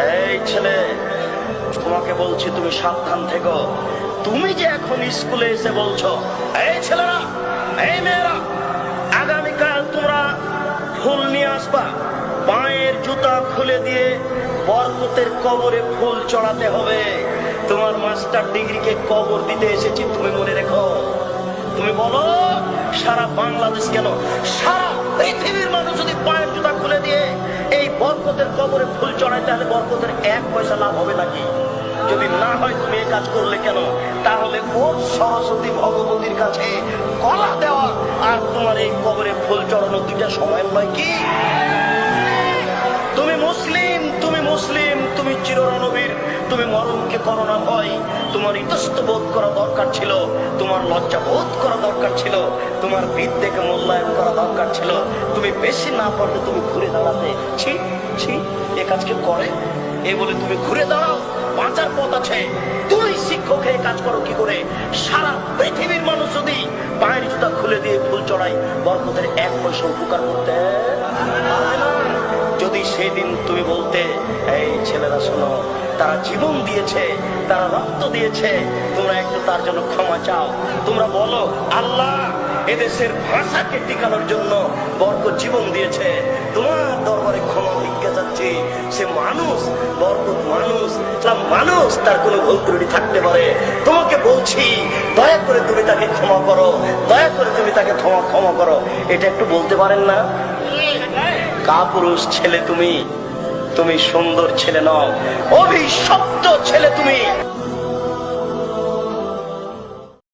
এই ছেলে, তোমাকে বলছি তুমি সাবধান থেকো। তুমি যে এখন স্কুলে এসে বলছো, এই ছেলেরা, এই মেয়েরা, আগামীকাল তোমরা ফুল নিয়ে আসবা। পায়ের জুতা খুলে দিয়ে বরকতের কবরে ফুল চড়াতে হবে। তোমার মাস্টার ডিগ্রিকে কবর দিতে এসেছি, তুমি মনে রেখো। তুমি বলো, সারা বাংলাদেশ কেন? সারা পৃথিবীর মানুষ বরকতের কবরে ফুল চড়ায় তাহলে বরকতের এক পয়সা লাভ হবে নাকি? যদি না হয় তুমি এই কাজ করলে কেন? তাহলে ওর সরস্বতী ভগবতীর কাছে কলা দেওয়া আর তোমার এই কবরে ফুল চড়ানো দুইটা সময় নয় কি? তুমি মুসলিম তুমি মুসলিম, তুমি চিররণবীর তুমি মরণকে করো না ভয় তোমার ইতস্ত বোধ করা দরকার ছিল, তোমার লজ্জা বোধ করা দরকার ছিল। তোমার বিদ্যেকে মূল্যায়ন করা দরকার ছিল। তুমি বেশি না পারলে তুমি ঘুরে দাঁড়াতে। ছি ছি, এ কাজ কেউ করে? এ বলে তুমি ঘুরে দাঁড়াও, বাঁচার পথ আছে। তুই শিক্ষক হয়ে কাজ করো কি করে? সারা পৃথিবীর মানুষ যদি পায়ের জুতা খুলে দিয়ে ফুল চড়াই বরকতের এক পয়সা উপকার করতে পারবে না। যদি সেদিন তুমি বলতে, এই ছেলেরা শোনো, তারা জীবন দিয়েছে, তারা রক্ত দিয়েছে, তোমরা একটু তার জন্য ক্ষমা চাও। তোমরা বলো, আল্লাহ এদেশের ভাষাকে টিকানোর জন্য বর্গ জীবন দিয়েছে। তোমার দরবারে ক্ষমা ভিক্ষা যাচ্ছে। সে মানুষ, বর্গ মানুষ মানুষ তার কোনো ভুল ত্রুটি থাকতে পারে। তোমাকে বলছি, দয়া করে তুমি তাকে ক্ষমা করো, দয়া করে তুমি তাকে ক্ষমা ক্ষমা করো। এটা একটু বলতে পারেন না? কাপুরুষ ছেলে তুমি তুমি সুন্দর ছেলে নও অভিশপ্ত ছেলে তুমি।